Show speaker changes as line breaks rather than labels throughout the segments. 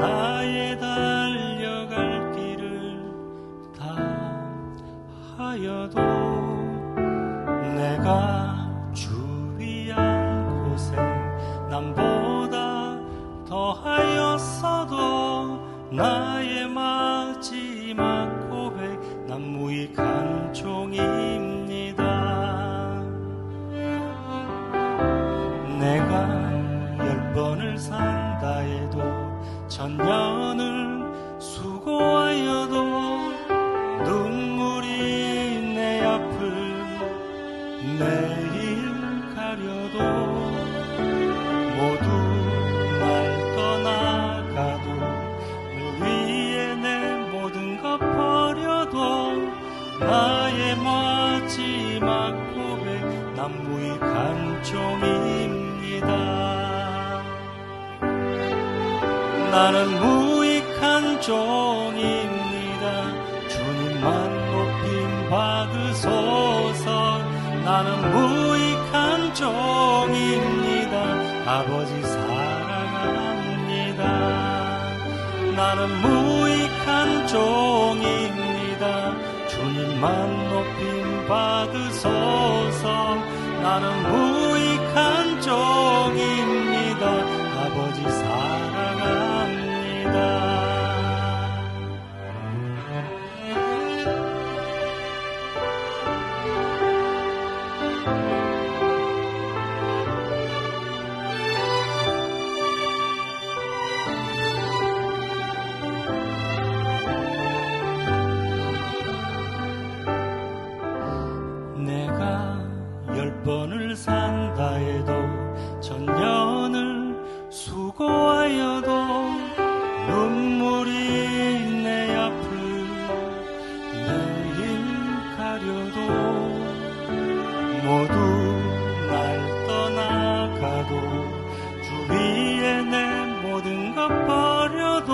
나의 달려갈 길을 다하여도 내가 주위한 곳에 남보다 더하였어도 나의 마지막 고백 난 무익한 종입니다. 내가 열 번을 산다 해도 천년을 수고하여도 눈물이 내 앞을 매일 가려도 모두 날 떠나가도 물 위에 내 모든 것 버려도 나의 마지막 고백 난 무익한 종입니다 나는 무익한 종입니다. 주님만 높임 받으소서 나는 무익한 종입니다. 아버지 사랑합니다. 나는 무익한 종입니다. 주님만 높임 받으소서 나는 무익한 종 가려도 모두 날 떠나가도 주 위에 내 모든 것 버려도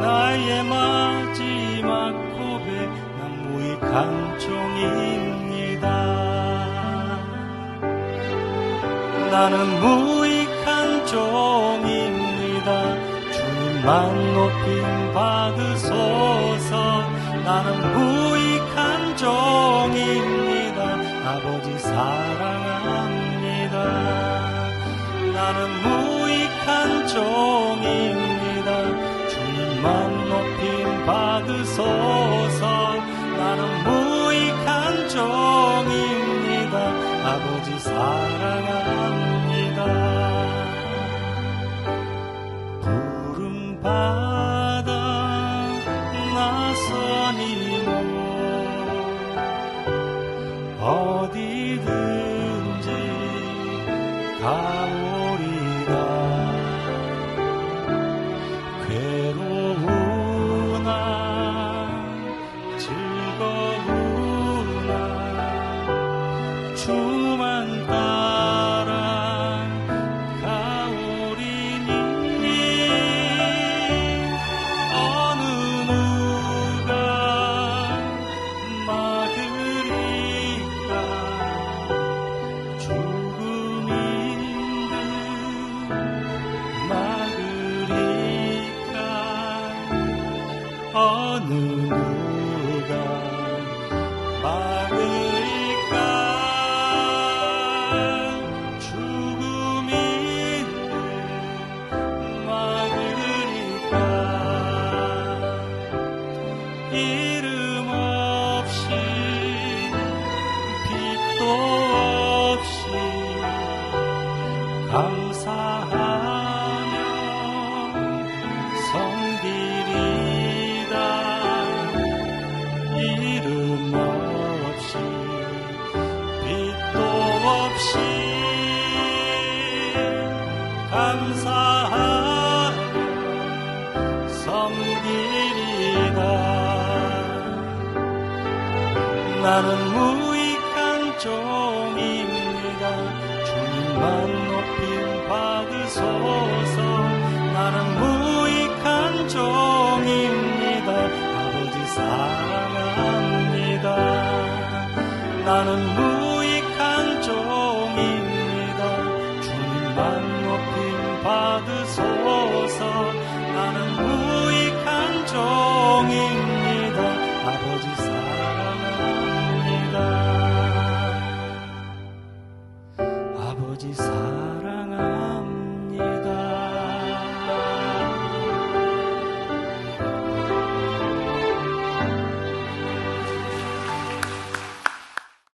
나의 마지막 고백 난 무익한 종입니다. 나는 무익한 종입니다. 주님만 높임 받으소서 나는 무익한 종입니다. 아버지 사랑합니다. 나는 무익한 종입니다. 주님만 높임 받으소서. 나는 무익한 종입니다. 아버지 사랑합니다. 부름 받 주만 따 어 감사하며 섬기리다. 나는 무익한 종입니다. 주님만 높임 받으소서. 나는 무익한 종입니다. 아버지 사랑합니다. 나는 무익